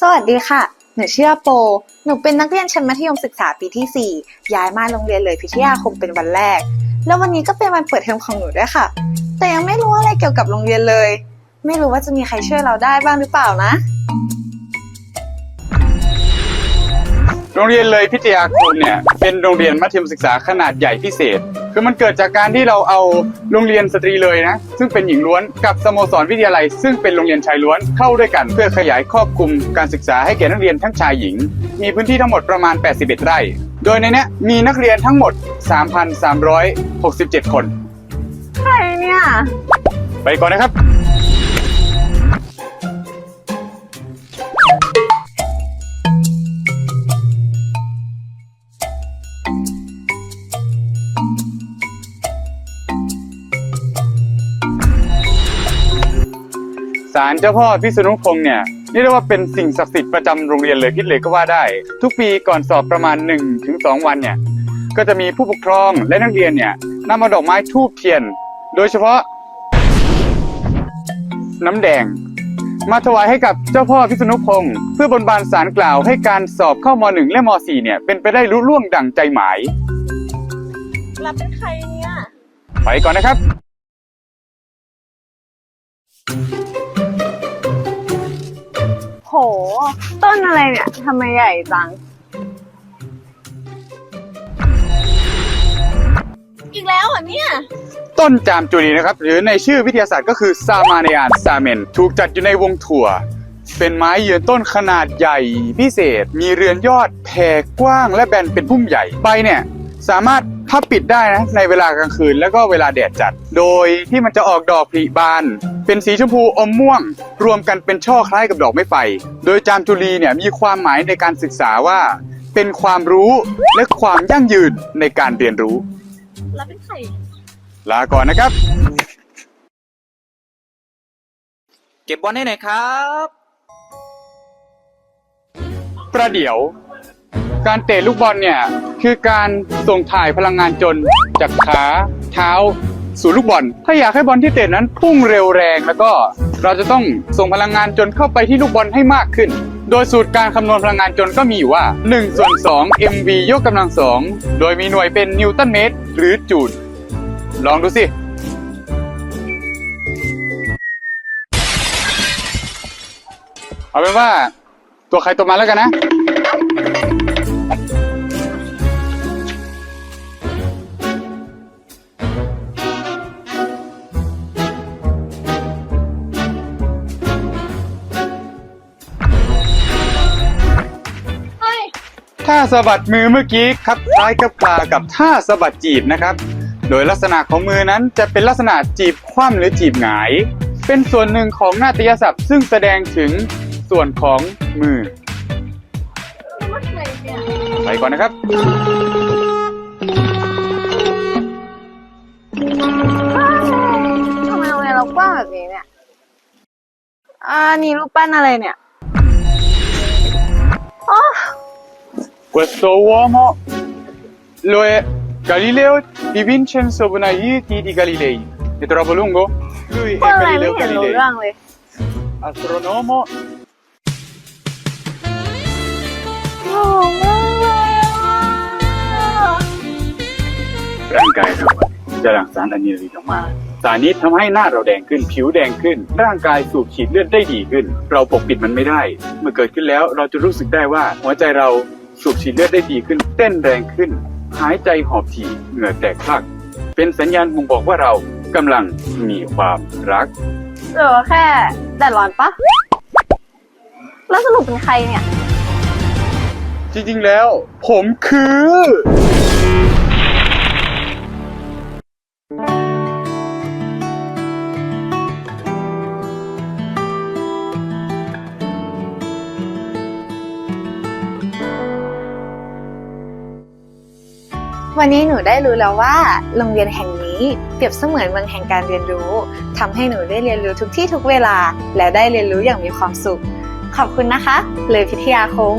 สวัสดีค่ะ หนูชื่อโป หนูเป็นนักเรียนชั้นมัธยมศึกษาปีที่ 4 ย้ายมาโรงเรียนเลยพิทยาคมเป็นวันแรก แล้ววันนี้ก็เป็นวันเปิดเทอมของหนูด้วยค่ะ แต่ยังไม่รู้อะไรเกี่ยวกับโรงเรียนเลย ไม่รู้ว่าจะมีใครช่วยเราได้บ้างหรือเปล่านะ โรงเรียนเลยพิทยาคมเนี่ยเป็นโรงเรียนมัธยมศึกษาขนาดใหญ่พิเศษ คือมันเกิดจากการที่เราเอาโรงเรียนสตรีเลยนะ ซึ่งเป็นหญิงล้วนกับสโมสรวิทยาลัย ซึ่งเป็นโรงเรียนชายล้วนเข้าด้วยกัน เพื่อขยายครอบคลุมการศึกษาให้แก่นักเรียนทั้งชายหญิง มีพื้นที่ทั้งหมดประมาณ 81 ไร่ โดยในเนี้ยมีนักเรียนทั้งหมด 3,367 คน ใครเนี่ย ไปก่อนนะครับ ศาลเจ้าพ่อพิษณุพงษ์เนี่ยเรียกได้ว่าเป็นสิ่งศักดิ์สิทธิ์ประจำโรงเรียนเลยพิษเลยก็ว่าได้ ทุกปีก่อนสอบประมาณ 1-2 วันเนี่ยก็จะมีผู้ปกครองและนักเรียนเนี่ยนำเอาดอกไม้ทูบเทียน โดยเฉพาะ น้ำแดง มาถวายให้กับเจ้าพ่อพิษณุพงศ์เพื่อบนบานสารกล่าวให้การสอบเข้าม .1 และม .4 เนี่ยเป็นไปได้รุ่ล่วงดั่งใจหมายรับเป็นใครเนี่ย ไปก่อนนะครับโห ต้นอะไรเนี่ยทำไมใหญ่จัง อีกแล้วเหรอเนี่ย ต้นจามจุลีนะครับ หรือในชื่อวิทยาศาสตร์ก็คือซามาเนียนซาเมน ถูกจัดอยู่ในวงถั่ว เป็นไม้ยืนต้นขนาดใหญ่พิเศษ มีเรือนยอดแผ่กว้างและแบนเป็นพุ่มใหญ่ ใบเนี่ย สามารถพับปิดได้นะในเวลากลางคืนแล้วก็เวลาแดดจัด โดยที่มันจะออกดอกผลิบาน เป็นสีชมพูอมม่วง รวมกันเป็นช่อคล้ายกับดอกไม้ไฟ โดยจามจุลีเนี่ยมีความหมายในการศึกษาว่า เป็นความรู้และความยั่งยืนในการเรียนรู้รับเป็นใครลาก่อนนะครับ เก็บบอลให้หน่อยครับ ประเดี๋ยว การเตะลูกบอลเนี่ย คือการส่งถ่ายพลังงานจนจากขาเท้า สู่ลูกบอล ถ้าอยากให้บอลที่เตะนั้นพุ่งเร็วแรงแล้วก็เราจะต้องส่งพลังงานจนเข้าไปที่ลูกบอลให้มากขึ้น โดยสูตรการคำนวณพลังงานจนก็มีอยู่ว่า1ส่วน2 mv ยกกำลังสองโดยมีหน่วยเป็นนิวตันเมตร หรือจูลลองดูสิเอาเป็นว่าตัวใครตัวมันแล้วกันนะ ท่าสะบัดมือเมื่อกี้ครับคล้ายกับคลากับท่าสะบัดจีบนะครับ โดยลักษณะของมือนั้นจะเป็นลักษณะจีบคว่ำหรือจีบหงาย เป็นส่วนหนึ่งของนาฏยศัพท์ ซึ่งแสดงถึงส่วนของมือไปก่อนนะครับทำไมโรงเรียนเรากว้างแบบนี้เนี่ย อ่า นี่รูปปั้นอะไรเนี่ย Questo uomo lo è Galileo di Vincenzo Bonaiti di Galilei. È troppo lungo? Lui พูด è อะไรไม่ Galileo เห็นรู้ Galilei, เรื่องเลย astronomo โอ้มากเลยอะร่างกายเราจะหลั่งสารอะดรีนาลีนออกมา สารนี้ทำให้หน้าเราแดงขึ้น ผิวแดงขึ้น ร่างกายสูบฉีดเลือดได้ดีขึ้น เราปกปิดมันไม่ได้ เมื่อเกิดขึ้นแล้วเราจะรู้สึกได้ว่าหัวใจเรา สูบฉีดเลือดได้ดีขึ้น เต้นแรงขึ้น หายใจหอบถี่เหงื่อแตกพลัก เป็นสัญญาณบ่งบอกว่าเรากำลังมีความรักหรือว่าแค่แดดร้อนปะแล้วสรุปเป็นใครเนี่ย จริงๆแล้ว ผมคือ วันนี้หนูได้รู้แล้วว่า โรงเรียนแห่งนี้เปรียบเสมือนเมืองแห่งการเรียนรู้ทำให้หนูได้เรียนรู้ทุกที่ทุกเวลา และได้เรียนรู้อย่างมีความสุข ขอบคุณนะคะ เลยพิทยาคง